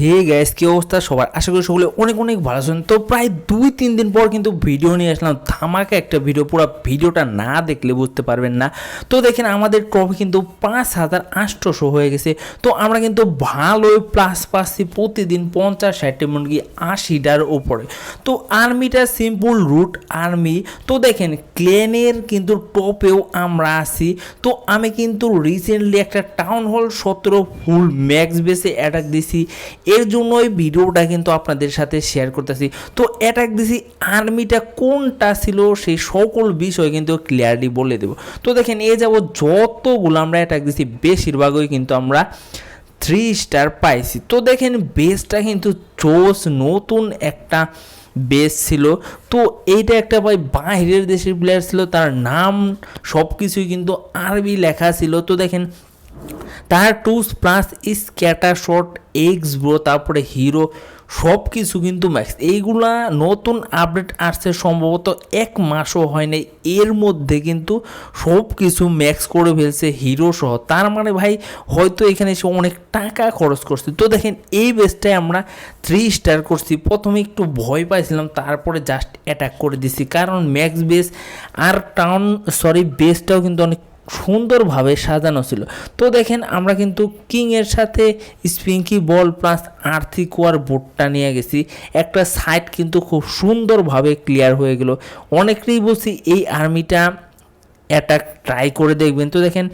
হে gas কী অবস্থা সবার? আশা করি সকলে অনেক অনেক ভালো আছেন। তো প্রায় দুই, তিন দিন পর কিন্তু ভিডিও নিয়ে আসলাম। ধামাকা একটা ভিডিও পুরো ভিডিওটা না দেখলে বুঝতে পারবেন না। তো দেখেন, আমাদের ট্রফি কিন্তু পাঁচ হাজার আটশোশো হয়ে গেছে। তো আমরা কিন্তু ভালোই প্লাস পাচ্ছি প্রতিদিন পঞ্চাশ ষাটটি মুরগি আশিটার ওপরে তো আর্মিটা সিম্পল রুট আর্মি তো দেখেন ক্লেনের কিন্তু টপেও আমরা আছি। তো আমি কিন্তু রিসেন্টলি একটা টাউন হল সতেরো ফুল ম্যাক্স বেসে অ্যাটাক দিছি। এর জন্য এই ভিডিওটা কিন্তু আপনাদের সাথে শেয়ার করতেছি। তো অ্যাটাক দিছি আর্মিটা কোনটা ছিল সেই সকল বিষয় কিন্তু ক্লিয়ারলি বলে দেবো। তো দেখেন, এ যাব যতগুলো আমরা অ্যাটাক দিছি, বেশিরভাগই কিন্তু আমরা থ্রি স্টার পাইছি। তো দেখেন বেসটা কিন্তু চোস নতুন একটা বেস ছিল। তো এইটা একটা ভাই বাইরের দেশের প্লেয়ার ছিল, তার নাম সব কিছুই কিন্তু আরবি লেখা ছিল। তো দেখেন তার টুস plus scatter shot X bow তারপরে হিরো সব কিছু কিন্তু ম্যাক্স এইগুলা নতুন আপডেট আসছে সম্ভবত এক মাসও হয় নাই। এর মধ্যে কিন্তু সব কিছু ম্যাক্স করে ফেলছে হিরো সহ। তার মানে ভাই, হয়তো এখানে সে অনেক টাকা খরচ করছে। তো দেখেন, এই বেসটায় আমরা থ্রি স্টার করছি। প্রথমে একটু ভয় পাইছিলাম, তারপরে জাস্ট অ্যাটাক করে দিছি। কারণ ম্যাক্স বেস আর টাউন সরি বেসটাও কিন্তু অনেক সুন্দরভাবে সাজানো ছিল। তো দেখেন, আমরা কিন্তু কিংয়ের সাথে স্পিঙ্কি বল প্লাস আর্থিক ওয়ার বোর্ডটা নিয়ে গেছি। একটা সাইট কিন্তু খুব সুন্দরভাবে ক্লিয়ার হয়ে গেল। অনেকেই বলছি, এই আর্মিটা অ্যাটাক ট্রাই করে দেখবেন। তো দেখেন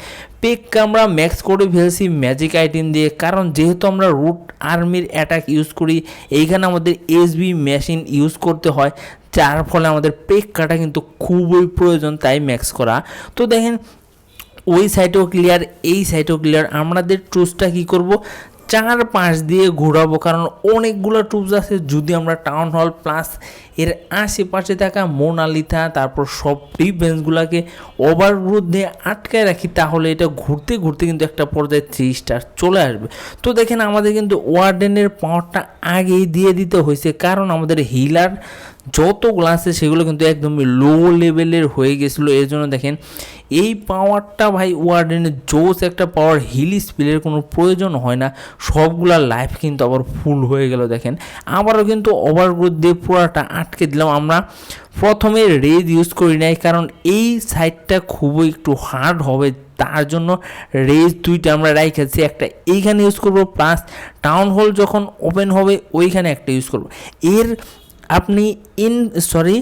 পেক আমরা ম্যাক্স করে ফেলছি ম্যাজিক আইটেম দিয়ে। কারণ যেহেতু আমরা রুট আর্মির অ্যাটাক ইউজ করি, এইখানে আমাদের এসবি মেশিন ইউজ করতে হয়। যার ফলে আমাদের পেক কাটা কিন্তু খুবই প্রয়োজন তাই ম্যাক্স করা। তো দেখেন ওই সাইডেও ক্লিয়ার এই সাইডেও ক্লিয়ার আমাদের ট্রুসটা কি করব? চার পাঁচ দিয়ে ঘোরাবো, কারণ অনেকগুলো টুপস আছে। যদি আমরা টাউন হল প্লাস এর আশেপাশে থাকা মোনালিথা তারপর সব ডিফেন্সগুলোকে দিয়ে আটকায় রাখি, তাহলে এটা ঘুরতে ঘুরতে কিন্তু একটা পর্যায়ে থ্রি স্টার চলে আসবে। তো দেখেন, আমাদের কিন্তু ওয়ার্ডেনের পাওয়ারটা আগেই দিয়ে দিতে হয়েছে, কারণ আমাদের হিলার যতগুলো আছে, সেগুলো কিন্তু একদমই লো লেভেলের হয়ে গেছিল। এর জন্য দেখেন এই পাওয়ারটা ভাই ওয়ার্ডেনের জোস একটা পাওয়ার হিল স্পিলের কোনো প্রয়োজন হয় না। সবগুলা লাইফ কিন্তু আবার ফুল হয়ে গেল দেখেন। আবারও কিন্তু ওভারগ্রোথ দিয়ে পুরাটা আটকে দিলাম আমরা। প্রথমে রেজ ইউজ করি নাই, কারণ এই সাইডটা খুবই একটু হার্ড হবে। তার জন্য রেজ দুইটা আমরা রাইখেছি একটা এইখানে ইউজ করব প্লাস টাউন হল যখন ওপেন হবে, ওইখানে একটা ইউজ করব। এর আপনি ইন সরি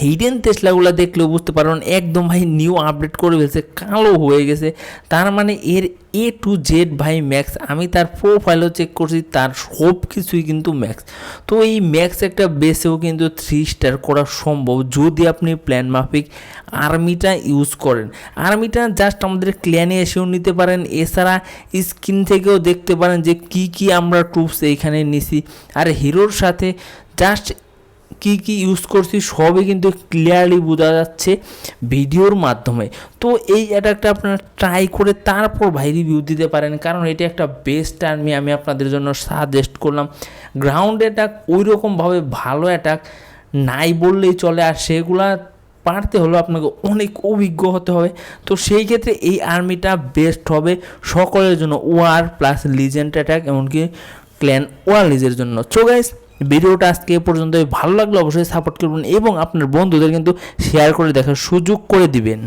হিডেন টেসলাগুলো দেখলেও বুঝতে পারবেন, একদম ভাই নিউ আপডেট করে ফেলছে, কালো হয়ে গেছে। তার মানে এর এ টু জেড ভাই ম্যাক্স আমি তার প্রোফাইলও চেক করছি, তার সব কিছুই কিন্তু ম্যাক্স তো এই ম্যাক্স একটা বেসেও কিন্তু থ্রি স্টার করা সম্ভব, যদি আপনি প্ল্যান মাফিক আর্মিটা ইউজ করেন। আর্মিটা জাস্ট আমাদের ক্ল্যানে এসেও নিতে পারেন, এছাড়া স্ক্রিন থেকেও দেখতে পারেন যে কি কি আমরা ট্রুপস এইখানে নিছি। আর হিরোর সাথে জাস্ট কি কি ইউজ করছি সবই কিন্তু ক্লিয়ারলি বোঝা যাচ্ছে ভিডিওর মাধ্যমে। তো এই অ্যাটাকটা আপনারা ট্রাই করে তারপর ভাই রিভিউ দিতে পারেন। কারণ এটা একটা বেস্ট আর্মি আমি আপনাদের জন্য সাজেস্ট করলাম। গ্রাউন্ড অ্যাটাক ওই রকমভাবে ভালো অ্যাটাক নাই বললেই চলে। আর সেগুলা পারতে হলেও আপনাকে অনেক অভিজ্ঞ হতে হবে। তো সেই ক্ষেত্রে এই আর্মিটা বেস্ট হবে সকলের জন্য। ওয়ার প্লাস লিজেন্ড অ্যাটাক এমনকি ক্ল্যান ওয়ার নিজের জন্য। সো ভিডিওটা আজকে পর্যন্ত ভালো লাগলে অবশ্যই সাপোর্ট করবেন এবং আপনার বন্ধুদের কিন্তু শেয়ার করে দেখার সুযোগ করে দিবেন।